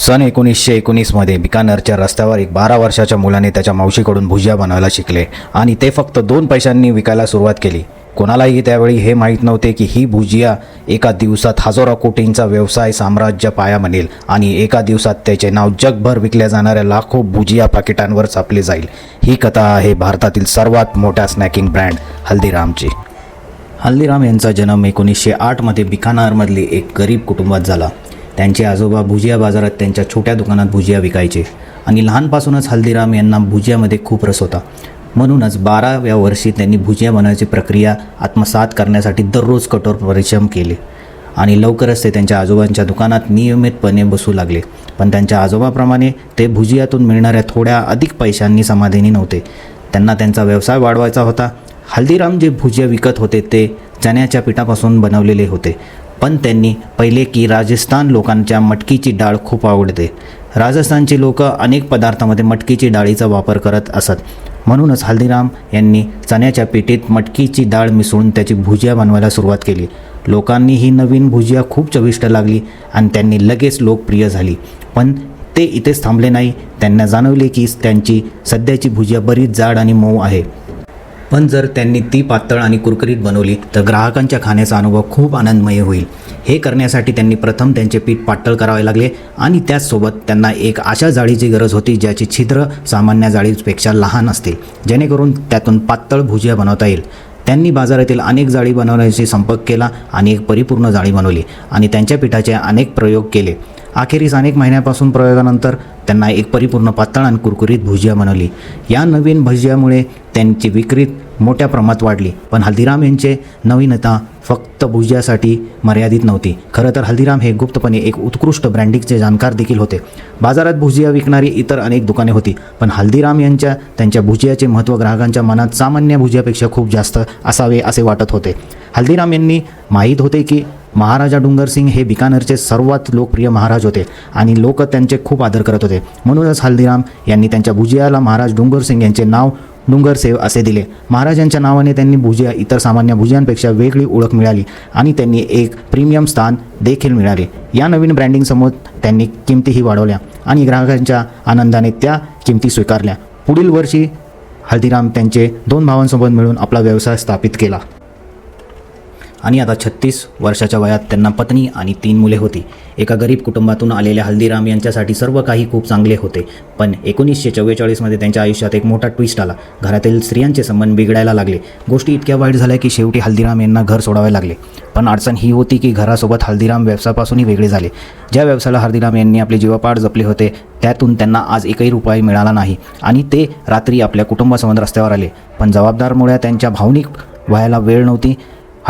सन एकोणीसशे एकोणीसमध्ये बिकानरच्या रस्त्यावर एक बारा वर्षाच्या मुलाने त्याच्या मावशीकडून भुजिया बनवायला शिकले आणि ते फक्त दोन पैशांनी विकायला सुरुवात केली. कोणालाही त्यावेळी हे माहीत नव्हते की ही भुजिया एका दिवसात हजारो कोटींचा व्यवसाय साम्राज्य पाया बनेल आणि एका दिवसात त्याचे नाव जगभर विकल्या जाणाऱ्या लाखो भुजिया पाकिटांवर छापली जाईल. ही कथा आहे भारतातील सर्वात मोठ्या स्नॅकिंग ब्रँड हल्दीरामची. हल्दीराम यांचा जन्म एकोणीसशे आठमध्ये बिकानारमधली एक गरीब कुटुंबात झाला. त्यांचे आजोबा भुजिया बाजारात त्यांच्या छोट्या दुकानात भुजिया विकायचे. आणि लहानपासूनच हल्दीराम यांना भुजियामध्ये खूप रस होता. म्हणूनच बाराव्या वर्षी त्यांनी भुजिया बनवायची प्रक्रिया आत्मसात करण्यासाठी दररोज कठोर परिश्रम केले. आणि लवकरच ते त्यांच्या आजोबांच्या दुकानात नियमितपणे बसू लागले. पण त्यांच्या आजोबाप्रमाणे ते भुजियातून मिळणाऱ्या थोड्या अधिक पैशांनी समाधानी नव्हते. त्यांना त्यांचा व्यवसाय वाढवायचा होता. हल्दीराम जे भुजिया विकत होते ते चण्याच्या पिठापासून बनवलेले होते. पण त्यांनी पहिले की राजस्थान लोकांच्या मटकीची डाळ खूप आवडते. राजस्थानची लोक अनेक पदार्थामध्ये मटकीची डाळीचा वापर करत असत. म्हणूनच हल्दीराम यांनी चण्याच्या पिठीत मटकीची डाळ मिसळून त्याची भुजिया बनवायला सुरुवात केली. लोकांनी ही नवीन भुजिया खूप चविष्ट लागली आणि त्यांनी लगेच लोकप्रिय झाली. पण ते इथेच थांबले नाही. त्यांना जाणवले की त्यांची सध्याची भुजिया बरीच जाड आणि मऊ आहे. पण जर त्यांनी ती पातळ आणि कुरकुरीत बनवली तर ग्राहकांच्या खाण्याचा अनुभव खूप आनंदमय होईल. हे करण्यासाठी त्यांनी प्रथम त्यांचे पीठ पातळ करावे लागले आणि त्याचसोबत त्यांना एक अशा जाळीची गरज होती ज्याची छिद्र सामान्य जाळीपेक्षा लहान असतील जेणेकरून त्यातून पातळ भुजिया बनवता येईल. त्यांनी बाजारातील अनेक जाळी बनवण्याशी संपर्क केला आणि एक परिपूर्ण जाळी बनवली आणि त्यांच्या पिठाचे अनेक प्रयोग केले. अखेरीस अनेक महिन्यापासून प्रयोगानंतर त्यांना एक परिपूर्ण पातळ आणि कुरकुरीत भुजिया बनवली. या नवीन भुजियामुळे त्यांची विक्री मोठ्या प्रमाणात वाढली. पण हल्दीराम यांचे नवीनता फक्त भुजियासाठी मर्यादित नव्हती. खरं तर हल्दीराम हे गुप्तपणे एक उत्कृष्ट ब्रँडिंगचे जाणकार देखील होते. बाजारात भुजिया विकणारी इतर अनेक दुकाने होती पण हल्दीराम यांच्या त्यांच्या भुजियाचे महत्त्व ग्राहकांच्या मनात सामान्य भुजियापेक्षा खूप जास्त असावे असे वाटत होते. हल्दीराम यांनी माहीत होते की महाराजा डुंगरसिंग हे बिकानेरचे सर्वात लोकप्रिय महाराज होते आणि लोक त्यांचे खूप आदर करत होते. म्हणूनच हल्दीराम यांनी त्यांच्या भुजियाला महाराज डुंगरसिंग यांचे नाव डुंगरसेव असे दिले. महाराजांच्या नावाने त्यांनी भुजिया इतर सामान्य भुजियांपेक्षा वेगळी ओळख मिळाली आणि त्यांनी एक प्रीमियम स्थान देखील मिळाले. या नवीन ब्रँडिंगसमोर त्यांनी किमतीही वाढवल्या आणि ग्राहकांच्या आनंदाने त्या किमती स्वीकारल्या. पुढील वर्षी हल्दीराम त्यांचे दोन भावांसोबत मिळून आपला व्यवसाय स्थापित केला. आणि आता छत्तीस वर्षाच्या वयात त्यांना पत्नी आणि तीन मुले होती. एका गरीब कुटुंबातून आलेल्या हल्दीराम यांच्यासाठी सर्व काही खूप चांगले होते. पण एकोणीसशे चव्वेचाळीसमध्ये त्यांच्या आयुष्यात एक मोठा ट्विस्ट आला. घरातील स्त्रियांचे संबंध बिघडायला लागले. गोष्टी इतक्या वाईट झाल्या की शेवटी हल्दीराम यांना घर सोडावे लागले. पण अडचण ही होती की घरासोबत हल्दीराम व्यवसायापासूनही वेगळे झाले. ज्या व्यवसायाला हल्दीराम यांनी आपले जीवापाड जपले होते त्यातून त्यांना आज एकही रुपये मिळाला नाही. आणि ते रात्री आपल्या कुटुंबासमोर रस्त्यावर आले. पण जबाबदारमुळे त्यांच्या भावनिक व्हायला वेळ नव्हती.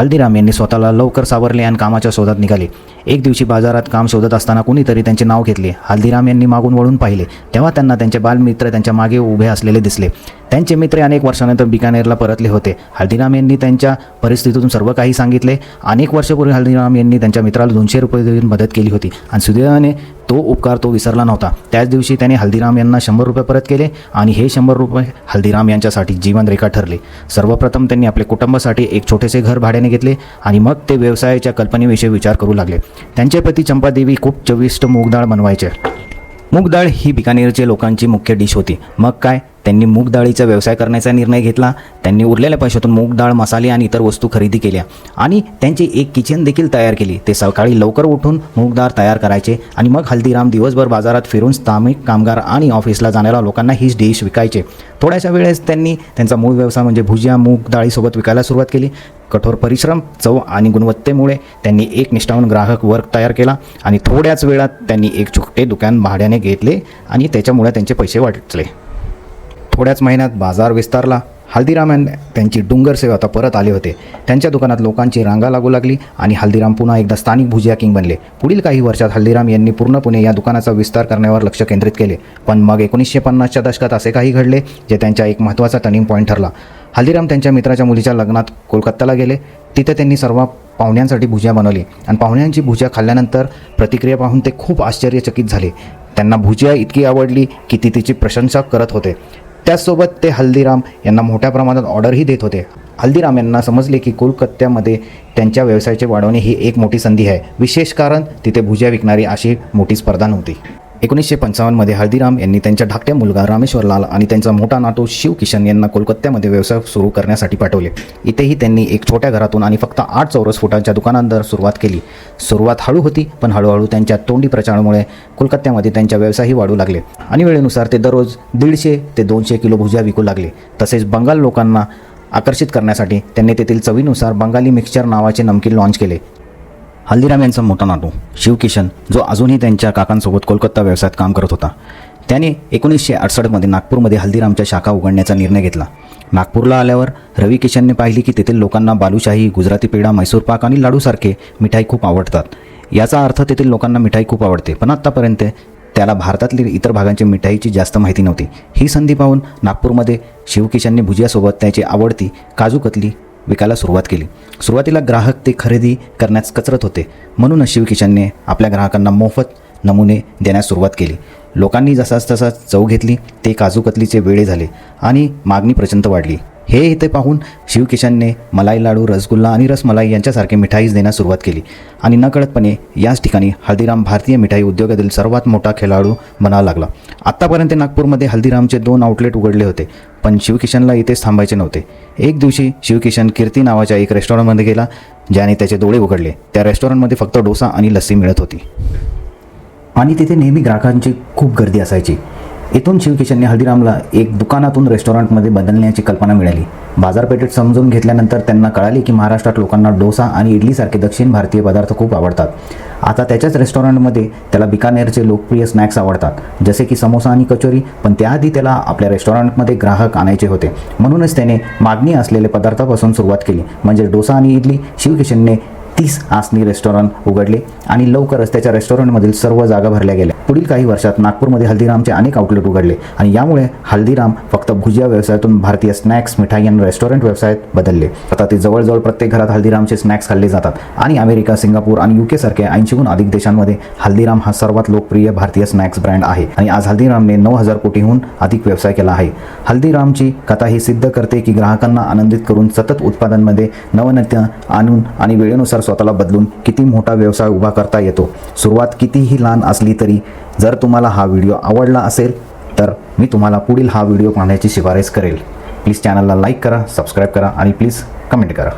हल्दीराम यांनी स्वतःला लवकर सावरले आणि कामाच्या शोधात निघाले. एक दिवशी बाजारात काम शोधत असताना कुणीतरी त्यांचे नाव घेतले. हल्दीराम यांनी मागून वळून पाहिले. तेव्हा त्यांना त्यांचे बालमित्र त्यांच्या मागे उभे असलेले दिसले. त्यांचे मित्र अनेक वर्षानंतर बिकानेरला परतले होते. हल्दीराम यांनी त्यांच्या परिस्थितीतून सर्व काही सांगितले. अनेक वर्षापूर्वी हल्दीराम यांनी त्यांच्या मित्राला दोनशे रुपये देऊन मदत केली होती आणि सुदैवाने तो उपकार तो विसरला नव्हता. त्याच दिवशी त्याने हल्दीराम यांना शंभर रुपये परत केले आणि हे शंभर रुपये हल्दीराम यांच्यासाठी जीवनरेखा ठरले. सर्वप्रथम त्यांनी आपल्या कुटुंबासाठी एक छोटेसे घर भाड्याने घेतले आणि मग ते व्यवसायाच्या कल्पनेविषयी विचार करू लागले. त्यांचे पती चंपादेवी खूप चविष्ट मूगडाळ बनवायचे. मूग डाळ ही बिकानेरचे लोकांची मुख्य डिश होती. मग काय? त्यांनी मूग डाळीचा व्यवसाय करण्याचा निर्णय घेतला. त्यांनी उरलेल्या पैशातून मूग डाळ मसाले आणि इतर वस्तू खरेदी केल्या. आणि त्यांची एक किचन देखील तयार केली. ते सकाळी लवकर उठून मूग डाळ तयार करायचे आणि मग हल्दीराम दिवसभर बाजारात फिरून स्थानिक कामगार आणि ऑफिसला जाणाऱ्या लोकांना हीच डिश विकायचे. थोड्याशा वेळेस त्यांनी त्यांचा मूळ व्यवसाय म्हणजे भुजिया मूग डाळीसोबत विकायला सुरुवात केली. कठोर परिश्रम चव आणि गुणवत्तेमुळे त्यांनी एक निष्ठावून ग्राहक वर्ग तयार केला आणि थोड्याच वेळात त्यांनी एक छोटे दुकान भाड्याने घेतले आणि त्याच्यामुळे त्यांचे पैसे वाटले थोड्याच महिन्यात बाजार विस्तारला. हल्दीराम यांना त्यांची डुंगर सेवा आता परत आले होते. त्यांच्या दुकानात लोकांची रांगा लागू लागली आणि हल्दीराम पुन्हा एकदा स्थानिक भुजिया किंग बनले. पुढील काही वर्षात हल्दीराम यांनी पूर्णपणे या दुकानाचा विस्तार करण्यावर लक्ष केंद्रित केले. पण मग एकोणीसशे पन्नासच्या दशकात असे काही घडले जे त्यांच्या एक महत्त्वाचा टर्निंग पॉईंट ठरला. हल्दीराम त्यांच्या मित्राच्या मुलीच्या लग्नात कोलकात्याला गेले. तिथे त्यांनी सर्व पाहुण्यांसाठी भुजिया बनवली आणि पाहुण्यांची भुजिया खाल्ल्यानंतर प्रतिक्रिया पाहून ते खूप आश्चर्यचकित झाले. त्यांना भुजिया इतकी आवडली की ती तिची प्रशंसा करत होते. त्याचसोबत ते हल्दीराम यांना मोठ्या प्रमाणात ऑर्डरही देत होते. हल्दीराम यांना समजले की कोलकात्यामध्ये त्यांच्या व्यवसायाचे वाढवणे ही एक मोठी संधी आहे. विशेष कारण तिथे भुज्या विकणारी अशी मोठी स्पर्धा नव्हती. एकोणीसशे पंचावन्नमध्ये हळदीराम यांनी त्यांच्या धाकट्या मुलगा रामेश्वर लाल आणि त्यांचा मोठा नातू शिव किशन यांना कोलकात्यामध्ये व्यवसाय सुरू करण्यासाठी पाठवले. इथेही त्यांनी एक छोट्या घरातून आणि फक्त आठ चौरस फुटांच्या दुकानांवर सुरुवात केली. सुरुवात हळू होती पण हळूहळू त्यांच्या तोंडी प्रचारामुळे कोलकात्यामध्ये त्यांच्या व्यवसायही वाढू लागले. आणि वेळेनुसार ते दररोज दीडशे ते दोनशे किलो भुजिया विकू लागले. तसेच बंगाल लोकांना आकर्षित करण्यासाठी त्यांनी तेथील चवीनुसार बंगाली मिक्सचर नावाचे नमकीन लॉन्च केले. हल्दीराम यांचा मोठा नातू शिवकिशन जो अजूनही त्यांच्या काकांसोबत कोलकाता व्यवसायात काम करत होता. त्याने एकोणीसशे अडसष्टमध्ये नागपूरमध्ये हल्दीरामच्या शाखा उघडण्याचा निर्णय घेतला. नागपूरला आल्यावर रवी किशनने पाहिली की तेथील लोकांना बालुशाही गुजराती पेढा मैसूर पाक आणि लाडूसारखे मिठाई खूप आवडतात. याचा अर्थ तेथील लोकांना मिठाई खूप आवडते पण आत्तापर्यंत त्याला भारतातील इतर भागांची मिठाईची जास्त माहिती नव्हती. ही संधी पाहून नागपूरमध्ये शिवकिशनने भुजियासोबत त्याची आवडती काजू कतली विकायला सुरुवात केली. सुरुवातीला ग्राहक ते खरेदी करण्यास कचरत होते. म्हणूनच शिवकिशनने आपल्या ग्राहकांना मोफत नमुने देण्यास सुरुवात केली. लोकांनी जसाच तसा चव घेतली ते काजूकतलीचे वेळे झाले आणि मागणी प्रचंड वाढली. हे इथे पाहून शिवकिशनने मलाई लाडू रसगुल्ला आणि रसमलाई यांच्यासारखे मिठाईज देण्यास सुरुवात केली. आणि नकळतपणे याच ठिकाणी हल्दीराम भारतीय मिठाई उद्योगातील सर्वात मोठा खेळाडू बनावा लागला. आत्तापर्यंत नागपूरमध्ये हल्दीरामचे दोन आउटलेट उघडले होते पण शिवकिशनला इथेच थांबायचे नव्हते. एक दिवशी शिवकिशन कीर्ती नावाच्या एक रेस्टॉरंटमध्ये गेला ज्याने त्याचे डोळे उघडले. त्या रेस्टॉरंटमध्ये फक्त डोसा आणि लस्सी मिळत होती. आणि तिथे नेहमी ग्राहकांची खूप गर्दी असायची. इथून शिवकिशनने हल्दीरामला एक दुकानातून रेस्टॉरंटमध्ये बदलण्याची कल्पना मिळाली. बाजारपेठेत समजून घेतल्यानंतर त्यांना कळाले की महाराष्ट्रात लोकांना डोसा आणि इडलीसारखे दक्षिण भारतीय पदार्थ खूप आवडतात. आता त्याच्याच रेस्टॉरंटमध्ये त्याला बिकानेरचे लोकप्रिय स्नॅक्स आवडतात जसे की समोसा आणि कचोरी पण त्याआधी त्याला आपल्या रेस्टॉरंटमध्ये ग्राहक आणायचे होते. म्हणूनच त्याने मागणी असलेले पदार्थापासून सुरुवात केली म्हणजे डोसा आणि इडली. शिवकिशनने तीस आसनी रेस्टॉरंट उघडले आणि लवकरच त्याच्या रेस्टॉरंटमधील सर्व जागा भरल्या गेल्या. पुढील काही वर्षात नागपूरमध्ये हल्दीरामचे अनेक आउटलेट उघडले आणि यामुळे हल्दीराम फक्त भुजिया व्यवसायातून भारतीय स्नॅक्स मिठाई आणि रेस्टॉरंट व्यवसायात बदलले. आता ते जवळजवळ प्रत्येक घरात हल्दीरामचे स्नॅक्स खाल्ले जातात. आणि अमेरिका सिंगापूर आणि युके सारख्या ऐंशीहून अधिक देशांमध्ये हल्दीराम हा सर्वात लोकप्रिय भारतीय स्नॅक्स ब्रँड आहे. आणि आज हल्दीरामने नऊ हजार कोटीहून अधिक व्यवसाय केला आहे. हल्दीरामची कथा ही सिद्ध करते की ग्राहकांना आनंदित करून सतत उत्पादनमध्ये नवनत्य आणून आणि वेळेनुसार स्वतःला बदलून किती मोठा व्यवसाय उभा करता येतो. सुरुवात कितीही लहान असली तरी जर तुम्हाला हा व्हिडिओ आवडला असेल तर मी तुम्हाला पुढील हा व्हिडिओ पाहण्याची शिफारस करेल. प्लीज चॅनलला लाईक करा सबस्क्राईब करा आणि प्लीज कमेंट करा.